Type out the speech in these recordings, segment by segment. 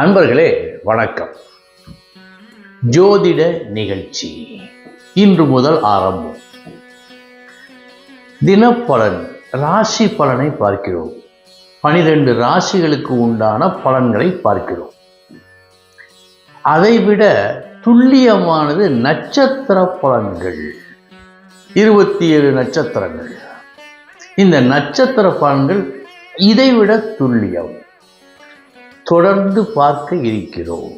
அன்பர்களே வணக்கம். ஜோதிட நிகழ்ச்சி. இன்று முதல் ஆரம்பம். தினப்பலன் ராசி பலனை பார்க்கிறோம். பனிரெண்டு ராசிகளுக்கு உண்டான பலன்களை பார்க்கிறோம். அதைவிட துல்லியமானது நட்சத்திர பலன்கள். இருபத்தி ஏழு நட்சத்திரங்கள். இந்த நட்சத்திர பலன்கள் இதைவிட துல்லியம். தொடர்ந்து பார்க்க இருக்கிறோம்.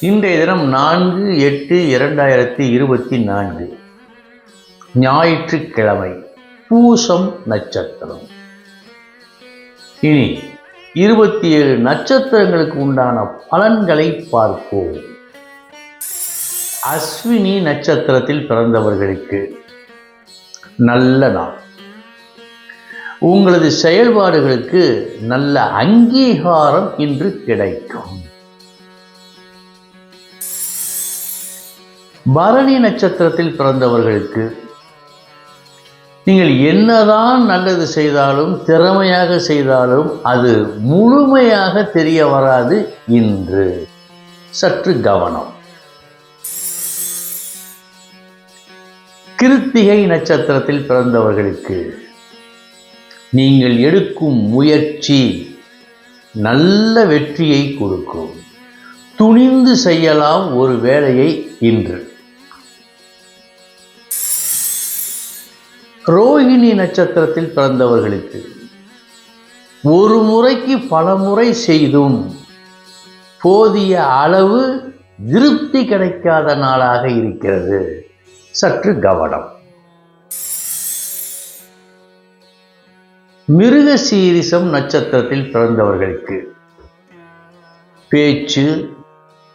இன்றைய தினம் நான்கு எட்டு இரண்டாயிரத்தி இருபத்தி நான்கு. ஞாயிற்றுக்கிழமை பூசம் நட்சத்திரம். இனி இருபத்தி ஏழு நட்சத்திரங்களுக்கு உண்டான பலன்களை பார்ப்போம். அஸ்வினி நட்சத்திரத்தில் பிறந்தவர்களுக்கு நல்ல நாள். உங்களது செயல்பாடுகளுக்கு நல்ல அங்கீகாரம் இன்று கிடைக்கும். பரணி நட்சத்திரத்தில் பிறந்தவர்களுக்கு நீங்கள் என்னதான் நல்லது செய்தாலும் திறமையாக செய்தாலும் அது முழுமையாக தெரிய வராது இன்று. சற்று கவனம். கிருத்திகை நட்சத்திரத்தில் பிறந்தவர்களுக்கு நீங்கள் எடுக்கும் முயற்சி நல்ல வெற்றியை கொடுக்கும். துணிந்து செய்யலாம் ஒரு வேலையை இன்று. ரோஹிணி நட்சத்திரத்தில் பிறந்தவர்களுக்கு ஒரு முறைக்கு பல முறை செய்தும் போதிய அளவு திருப்தி கிடைக்காத நாளாக இருக்கிறது. சற்று கவனம். மிருக சீரிசம் நட்சத்திரத்தில் பிறந்தவர்களுக்கு. பேச்சு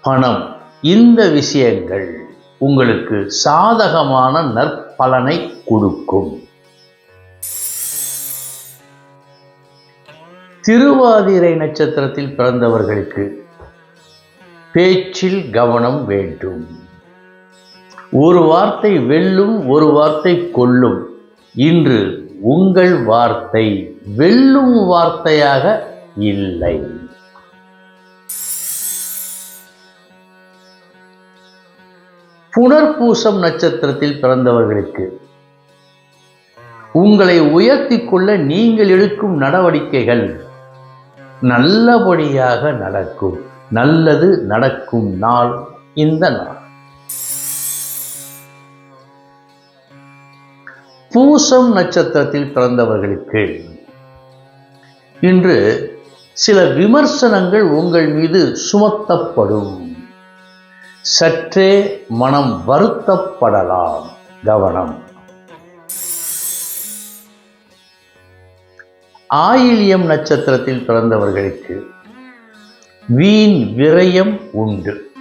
பணம் இந்த விஷயங்கள் உங்களுக்கு சாதகமான நற்பலனை கொடுக்கும். திருவாதிரை நட்சத்திரத்தில் பிறந்தவர்களுக்கு பேச்சில் கவனம் வேண்டும். ஒரு வார்த்தை வெல்லும் ஒரு வார்த்தை கொல்லும். இன்று உங்கள் வார்த்தை வெல்லும் வார்த்தையாக இல்லை. புனர்பூசம் நட்சத்திரத்தில் பிறந்தவர்களுக்கு உங்களை உயர்த்தி கொள்ள நீங்கள் எடுக்கும் நடவடிக்கைகள் நல்லபடியாக நடக்கும். நல்லது நடக்கும் நாள் இந்த நாள். பூசம் நட்சத்திரத்தில் பிறந்தவர்களுக்கு. இன்று சில விமர்சனங்கள் உங்கள் மீது சுமத்தப்படும். சற்றே மனம் வருத்தப்படலாம். கவனம். ஆயிலியம் நட்சத்திரத்தில் பிறந்தவர்களுக்கு வீண் விரயம் உண்டு.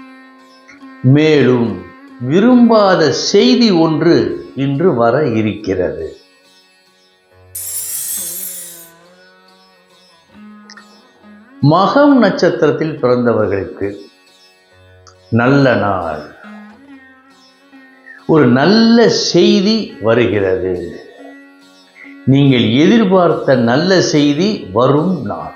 மேலும் விரும்பாத செய்தி ஒன்று இன்று வர இருக்கிறது. மகம் நட்சத்திரத்தில் பிறந்தவர்களுக்கு நல்ல நாள். ஒரு நல்ல செய்தி வருகிறது. நீங்கள் எதிர்பார்த்த நல்ல செய்தி வரும் நாள்.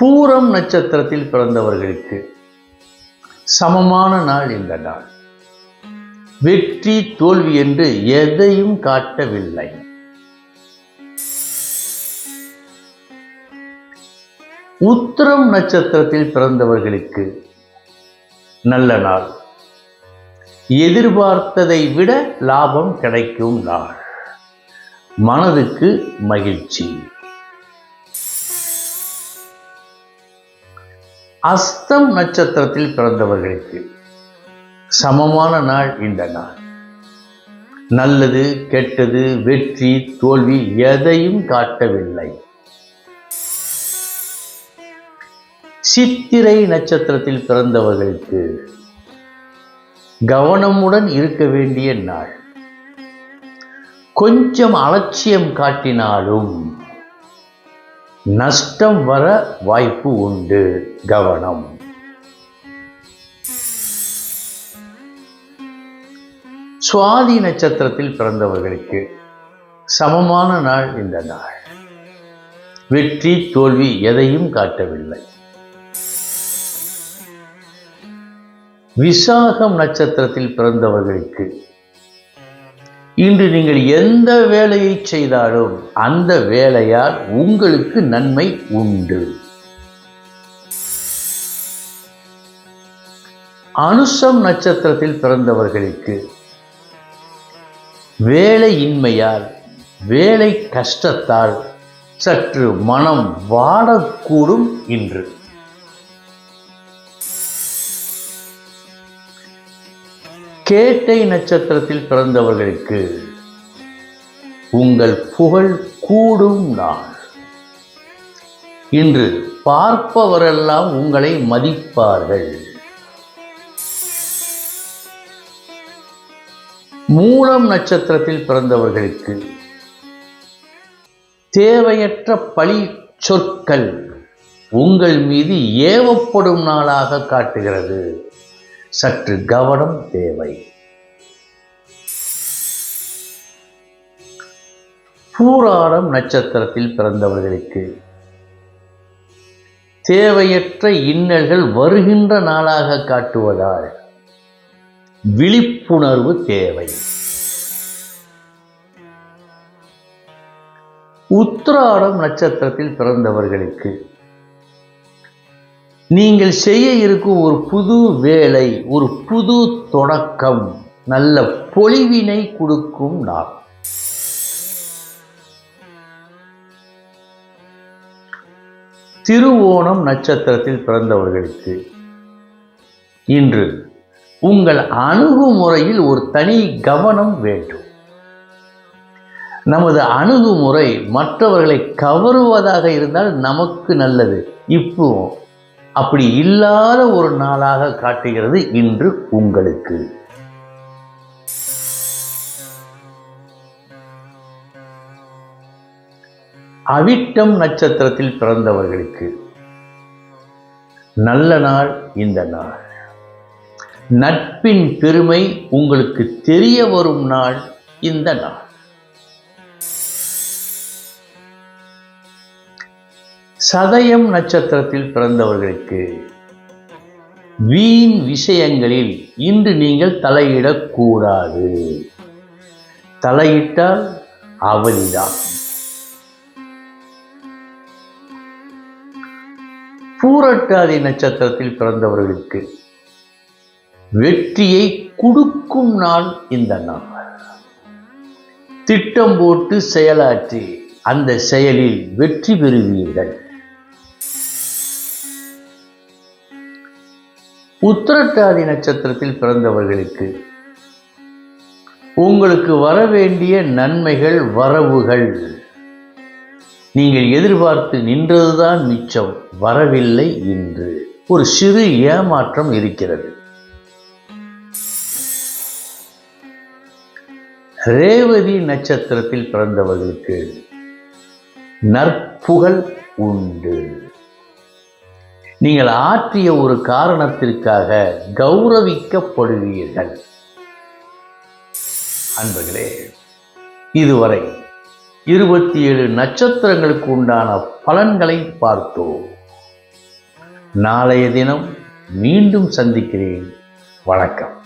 பூரம் நட்சத்திரத்தில் பிறந்தவர்களுக்கு சமமான நாள் இந்த நாள். வெற்றி தோல்வி என்று எதையும் காட்டவில்லை. உத்திரம் நட்சத்திரத்தில் பிறந்தவர்களுக்கு நல்ல நாள். எதிர்பார்த்ததை விட லாபம் கிடைக்கும் நாள். மனதுக்கு மகிழ்ச்சி. அஸ்தம் நட்சத்திரத்தில் பிறந்தவர்களுக்கு சமமான நாள் இந்த நாள். நல்லது கெட்டது வெற்றி தோல்வி எதையும் காட்டவில்லை. சித்திரை நட்சத்திரத்தில் பிறந்தவர்களுக்கு கவனமுடன் இருக்க வேண்டிய நாள். கொஞ்சம் அலட்சியம் காட்டினாலும் நஷ்டம் வர வாய்ப்பு உண்டு. கவனம். சுவாதி நட்சத்திரத்தில் பிறந்தவர்களுக்கு சமமான நாள் இந்த நாள். வெற்றி தோல்வி எதையும் காட்டவில்லை. விசாகம் நட்சத்திரத்தில் பிறந்தவர்களுக்கு இன்று நீங்கள் எந்த வேலையை செய்தாலும் அந்த வேலையால் உங்களுக்கு நன்மை உண்டு. அனுஷம் நட்சத்திரத்தில் பிறந்தவர்களுக்கு வேலையின்மையால் வேலை கஷ்டத்தால் சற்று மனம் வாடக்கூடும் இன்று. கேட்டை நட்சத்திரத்தில் பிறந்தவர்களுக்கு உங்கள் புகழ் கூடும் நாள். இன்று பார்ப்பவரெல்லாம் உங்களை மதிப்பார்கள். மூலம் நட்சத்திரத்தில் பிறந்தவர்களுக்கு தேவையற்ற பழி சொற்கள் உங்கள் மீது ஏவப்படும் நாளாக காட்டுகிறது. சற்று கவனம் தேவை. பூராடம் நட்சத்திரத்தில் பிறந்தவர்களுக்கு தேவையற்ற இன்னல்கள் வருகின்ற நாளாக காட்டுவதால் விழிப்புணர்வு தேவை. உத்திராடம் நட்சத்திரத்தில் பிறந்தவர்களுக்கு நீங்கள் செய்ய இருக்கும் ஒரு புது வேலை ஒரு புது தொடக்கம் நல்ல பொலிவினை கொடுக்கும் நாள். திருவோணம் நட்சத்திரத்தில் பிறந்தவர்களுக்கு இன்று உங்கள் அணுகுமுறையில் ஒரு தனி கவனம் வேண்டும். நமது அணுகுமுறை மற்றவர்களை கவருவதாக இருந்தால் நமக்கு நல்லது. இப்போ அப்படி இல்லாத ஒரு நாளாக காட்டுகிறது இன்று உங்களுக்கு. அவிட்டம் நட்சத்திரத்தில் பிறந்தவர்களுக்கு நல்ல நாள் இந்த நாள். நட்பின் பெருமை உங்களுக்கு தெரிய வரும் நாள் இந்த நாள். சதயம் நட்சத்திரத்தில் பிறந்தவர்களுக்கு வீண் விஷயங்களில் இன்று நீங்கள் தலையிடக்கூடாது. தலையிட்டால் அவதிதான். பூரட்டாதி நட்சத்திரத்தில் பிறந்தவர்களுக்கு வெற்றியை கொடுக்கும் நாள் இந்த நாள். திட்டம் போட்டு செயலாற்றி அந்த செயலில் வெற்றி பெறுவீர்கள். உத்திரட்டாதி நட்சத்திரத்தில் பிறந்தவர்களுக்கு உங்களுக்கு வர வேண்டிய நன்மைகள் வரவுகள். நீங்கள் எதிர்பார்த்து நின்றதுதான் மிச்சம் வரவில்லை இன்று. ஒரு சிறு ஏமாற்றம் இருக்கிறது. ரேவதி நட்சத்திரத்தில் பிறந்தவர்களுக்கு நற்புகழ் உண்டு. நீங்கள் ஆற்றிய ஒரு காரணத்திற்காக கௌரவிக்கப்படுவீர்கள். அன்பர்களே இதுவரை இருபத்தி ஏழு நட்சத்திரங்களுக்கு உண்டான பலன்களை பார்த்தோம். நாளைய தினம் மீண்டும் சந்திக்கிறேன். வணக்கம்.